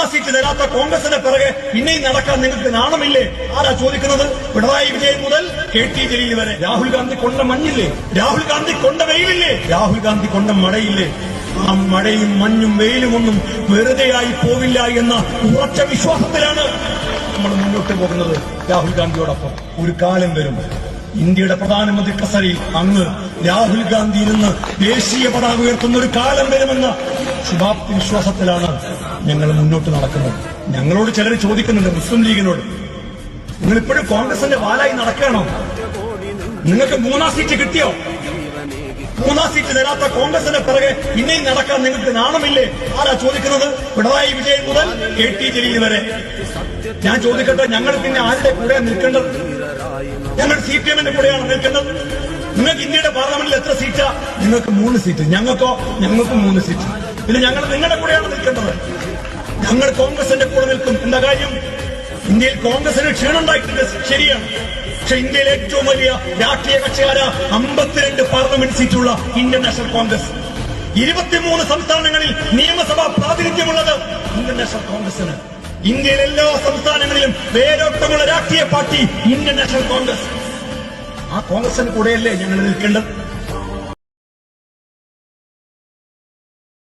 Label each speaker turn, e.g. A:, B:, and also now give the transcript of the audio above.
A: മൂന്നാം സീറ്റ് തരാത്ത കോൺഗ്രസിന്റെ പിറകെ പിന്നെയും നടക്കാൻ നിങ്ങൾക്ക് നാണമില്ലേ? ആരാ ചോദിക്കുന്നത്? പിണറായി വിജയൻ മുതൽ കെ ടി ജലീൽ വരെ. രാഹുൽ ഗാന്ധി കൊണ്ട മഞ്ഞില്ലേ രാഹുൽ ഗാന്ധി കൊണ്ട വെയിലില്ലേ? രാഹുൽ ഗാന്ധി കൊണ്ട മഴയില്ലേ? ആ മഴയും മഞ്ഞും വെയിലും ഒന്നും വെറുതെയായി പോവില്ല എന്ന ഉറച്ച വിശ്വാസത്തിലാണ് നമ്മൾ മുന്നോട്ട് പോകുന്നത് രാഹുൽ ഗാന്ധിയോടൊപ്പം. ഒരു കാലം വരും ഇന്ത്യയുടെ പ്രധാനമന്ത്രി കസരയിൽ അങ്ങ് രാഹുൽ ഗാന്ധി ഇരുന്ന് ദേശീയ പതാക ഉയർത്തുന്ന ഒരു കാലം വരുമെന്ന ശുഭാപ്തി വിശ്വാസത്തിലാണ് ഞങ്ങൾ മുന്നോട്ട് നടക്കുന്നത്. ഞങ്ങളോട് ചിലർ ചോദിക്കുന്നുണ്ട് മുസ്ലിം ലീഗിനോട്. നിങ്ങൾ ഇപ്പോഴും കോൺഗ്രസിന്റെ വാലായി നടക്കണോ നിങ്ങൾക്ക് മൂന്നാം സീറ്റ് കിട്ടിയോ? മൂന്നാം സീറ്റ് തരാത്ത കോൺഗ്രസിന്റെ പിറകെ ഇനിയും നടക്കാൻ നിങ്ങൾക്ക് നാണമില്ലേ? ആരാ ചോദിക്കുന്നത്? പിണറായി വിജയൻ മുതൽ കെ ടി ജലീൽ വരെ. ഞാൻ ചോദിക്കട്ടെ ഞങ്ങൾ പിന്നെ ആരുടെ കൂടെ നിൽക്കേണ്ടത്? ഞങ്ങൾ സി പി എമ്മിന്റെ കൂടെയാണ് നിൽക്കുന്നത്. നിങ്ങൾക്ക് ഇന്ത്യയുടെ പാർലമെന്റിൽ എത്ര സീറ്റാ? നിങ്ങൾക്ക് മൂന്ന് സീറ്റ്. ഞങ്ങൾക്കോ? ഞങ്ങൾക്ക് മൂന്ന് സീറ്റ്. പിന്നെ ഞങ്ങൾ നിങ്ങളുടെ കൂടെയാണ് നിൽക്കുന്നത്. ഞങ്ങൾ കോൺഗ്രസിന്റെ കൂടെ നിൽക്കും. എന്താ കാര്യം? ഇന്ത്യയിൽ കോൺഗ്രസിന് ക്ഷീണമുണ്ടായിട്ടുണ്ട്. ശരിയാണ്. പക്ഷെ ഇന്ത്യയിലെ ഏറ്റവും വലിയ രാഷ്ട്രീയ കക്ഷിയാര അമ്പത്തിരണ്ട് പാർലമെന്റ് സീറ്റുള്ള ഇന്ത്യൻ നാഷണൽ കോൺഗ്രസ്. ഇരുപത്തിമൂന്ന് സംസ്ഥാനങ്ങളിൽ നിയമസഭാ പ്രാതിനിധ്യമുള്ളത് ഇന്ത്യൻ നാഷണൽ കോൺഗ്രസിന് ഇന്ത്യയിലെ എല്ലാ സംസ്ഥാനങ്ങളിലും വേരോട്ടമുള്ള രാഷ്ട്രീയ പാർട്ടി ഇന്ത്യൻ നാഷണൽ കോൺഗ്രസ്. ആ കോൺഗ്രസിന് കൂടെയല്ലേ ഞങ്ങൾ നിൽക്കേണ്ടത്?